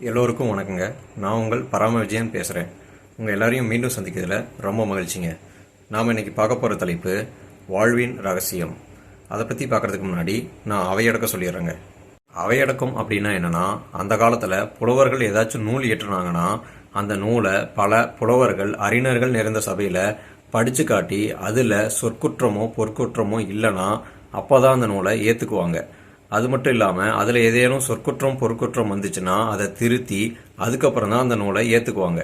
எல்லோருக்கும் வணக்கங்க. நான் உங்கள் பராம விஜயன் பேசுகிறேன் உங்கள் எல்லாரையும் மீண்டும் சந்திக்கிறதுல ரொம்ப மகிழ்ச்சிங்க. நாம் இன்னைக்கு பார்க்க போகிற தலைப்பு வாழ்வின் ரகசியம். அதை பற்றி பார்க்கறதுக்கு முன்னாடி நான் அவையடக்க சொல்லிடுறேங்க. அவையடக்கம் அப்படின்னா என்னென்னா அந்த காலத்தில் புலவர்கள் ஏதாச்சும் நூல் இயற்றுனாங்கன்னா அந்த நூலை பல புலவர்கள் அறிஞர்கள் நிறைந்த சபையில் படித்து காட்டி அதில் சொற்குற்றமோ பொற்குற்றமோ இல்லைன்னா அப்போ தான் அந்த நூலை ஏற்றுக்குவாங்க அது மட்டும் இல்லாமல் அதில் ஏதேனும் சொற்குற்றம் பொற்குற்றம் வந்துச்சுன்னா அதை திருத்தி அதுக்கப்புறம் தான் அந்த நூலை ஏற்றுக்குவாங்க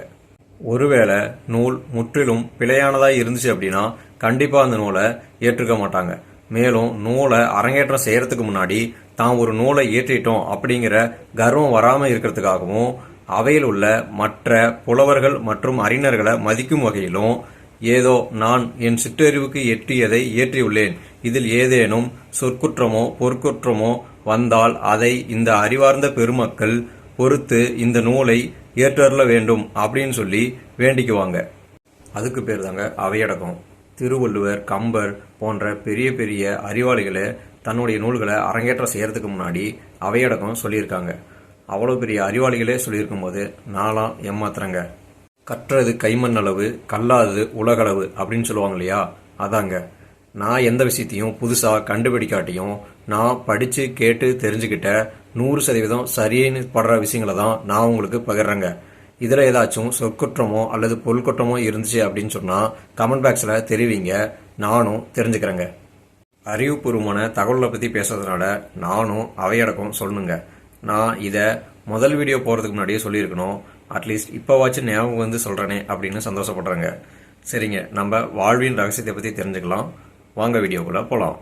ஒருவேளை நூல் முற்றிலும் பிழையானதாக இருந்துச்சு அப்படின்னா கண்டிப்பாக அந்த நூலை ஏற்றுக்க மாட்டாங்க. மேலும் நூலை அரங்கேற்றம் செய்கிறதுக்கு முன்னாடி தான் ஒரு நூலை ஏற்றிட்டோம் அப்படிங்கிற கர்வம் வராமல் இருக்கிறதுக்காகவும் அவையில் உள்ள மற்ற புலவர்கள் மற்றும் அறிஞர்களை மதிக்கும் வகையிலும் ஏதோ நான் என் சிற்றறிவுக்கு எட்டியதை ஏற்றியுள்ளேன் இதில் ஏதேனும் சொற்குற்றமோ பொற்குற்றமோ வந்தால் அதை இந்த அறிவார்ந்த பெருமக்கள் பொறுத்து இந்த நூலை ஏற்றருள வேண்டும் அப்படின்னு சொல்லி வேண்டிக்குவாங்க. அதுக்கு பேர் தாங்க அவையடக்கம். திருவள்ளுவர் கம்பர் போன்ற பெரிய பெரிய அறிவாளிகளை தன்னுடைய நூல்களை அரங்கேற்றம் செய்யறதுக்கு முன்னாடி அவையடக்கம் சொல்லியிருக்காங்க. அவ்வளோ பெரிய அறிவாளிகளே சொல்லியிருக்கும் போது நாளாம் ஏமாத்துறங்க. கற்றது கைமண் அளவு கல்லாதது உலகளவு அப்படின்னு சொல்லுவாங்க இல்லையா? அதாங்க. நான் எந்த விஷயத்தையும் புதுசாக கண்டுபிடிக்காட்டியும் நான் படித்து கேட்டு தெரிஞ்சுக்கிட்ட நூறு சதவீதம் சரின்னு படுற விஷயங்களை தான் நான் உங்களுக்கு பகிர்றேங்க. இதில் ஏதாச்சும் சொற்குற்றமோ அல்லது பொருள்குற்றமோ இருந்துச்சு அப்படின்னு சொன்னால் கமெண்ட் பாக்ஸில் தெரிவிங்க. நானும் தெரிஞ்சுக்கிறேங்க. அறிவுபூர்வமான தகவலை பற்றி பேசுறதுனால நானும் அவையடக்கம் சொல்லணுங்க. நான் இதை முதல் வீடியோ போகிறதுக்கு முன்னாடியே சொல்லியிருக்கணும். அட்லீஸ்ட் இப்போவாச்சும் ஞாபகம் வந்து சொல்கிறேனே அப்படின்னு சந்தோஷப்படுறேங்க. சரிங்க நம்ம வாழ்வின் ரகசியத்தை பற்றி தெரிஞ்சுக்கலாம். வாங்க வீடியோக்குள்ளே போகலாம்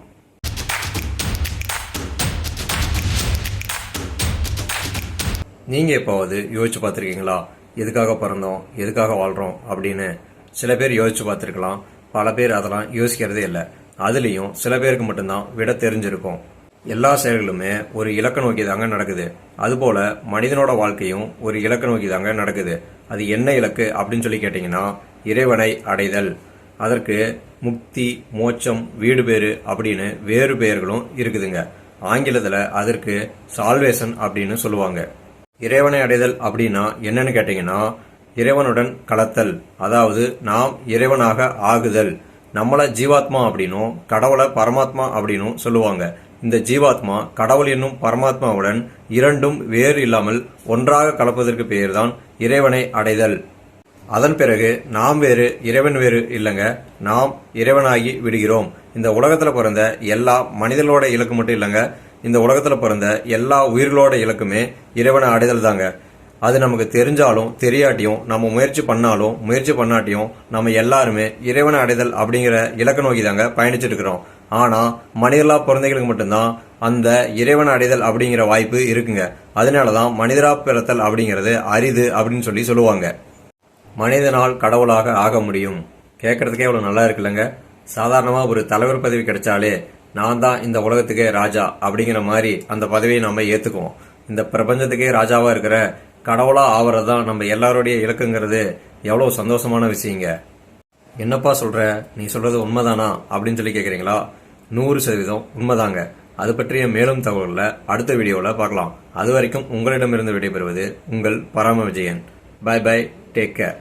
நீங்கள் எப்போவது யோசிச்சு பார்த்துருக்கீங்களா? எதுக்காக பிறந்தோம்? எதுக்காக வாழ்கிறோம் அப்படின்னு சில பேர் யோசிச்சு பார்த்துருக்கலாம். பல பேர் அதெல்லாம் யோசிக்கிறதே இல்லை. அதுலேயும் சில பேருக்கு மட்டும்தான் விட தெரிஞ்சிருக்கும். எல்லா செயல்களுமே ஒரு இலக்க நோக்கி தாங்க நடக்குது. அதுபோல மனிதனோட வாழ்க்கையும் ஒரு இலக்க நோக்கி தாங்க நடக்குது. அது என்ன இலக்கு அப்படின்னு சொல்லி கேட்டிங்கன்னா இறைவனை அடைதல். அதற்கு முக்தி மோட்சம் வீடு பேரு அப்படின்னு வேறு பெயர்களும் இருக்குதுங்க. ஆங்கிலத்தில் அதற்கு சால்வேஷன் அப்படின்னு சொல்லுவாங்க. இறைவனை அடைதல் அப்படின்னா என்னன்னு கேட்டிங்கன்னா இறைவனுடன் கலத்தல். அதாவது நாம் இறைவனாக ஆகுதல். நம்மளை ஜீவாத்மா அப்படின்னும் கடவுளை பரமாத்மா அப்படின்னும் சொல்லுவாங்க. இந்த ஜீவாத்மா கடவுள் என்னும் பரமாத்மாவுடன் இரண்டும் வேறு இல்லாமல் ஒன்றாக கலப்பதற்கு பெயர்தான் இறைவனை அடைதல். அதன் பிறகு நாம் வேறு இறைவன் வேறு இல்லைங்க நாம் இறைவனாகி விடுகிறோம். இந்த உலகத்தில் பிறந்த எல்லா மனிதர்களோட இலக்கு மட்டும் இல்லைங்க இந்த உலகத்தில் பிறந்த எல்லா உயிர்களோட இலக்குமே இறைவனை அடைதல் தாங்க அது நமக்கு தெரிஞ்சாலும் தெரியாட்டியும் நம்ம முயற்சி பண்ணாலும் முயற்சி பண்ணாட்டியும் நம்ம எல்லாருமே இறைவனை அடைதல் அப்படிங்கிற இலக்க நோக்கி தாங்க பயணிச்சுட்டு இருக்கிறோம். ஆனால் மனிதர்களா பிறந்தைகளுக்கு மட்டும்தான் அந்த இறைவன் அடைதல் அப்படிங்கிற வாய்ப்பு இருக்குங்க. அதனாலதான் மனிதரா பிறத்தல் அப்படிங்கிறது அரிது அப்படின்னு சொல்லி சொல்லுவாங்க. மனிதனால் கடவுளாக ஆக முடியும். கேட்கறதுக்கே அவ்வளோ நல்லா இருக்குல்லங்க. சாதாரணமாக ஒரு தலைவர் பதவி கிடைச்சாலே நான் தான் இந்த உலகத்துக்கே ராஜா அப்படிங்கிற மாதிரி அந்த பதவியை நம்ம ஏற்றுக்குவோம் இந்த பிரபஞ்சத்துக்கே ராஜாவாக இருக்கிற கடவுளாக ஆகிறது தான் நம்ம எல்லாருடைய இலக்குங்கிறது எவ்வளோ சந்தோஷமான விஷயங்க. என்னப்பா சொல்கிற நீ சொல்கிறது உண்மைதானா? அப்படின்னு சொல்லி கேட்குறீங்களா நூறு சதவீதம் உண்மைதாங்க. அது பற்றிய மேலும் தகவல்களை அடுத்த வீடியோவில் பார்க்கலாம். அது வரைக்கும் உங்களிடமிருந்து விடைபெறுவது உங்கள் Parama Vijayan. Bye bye take care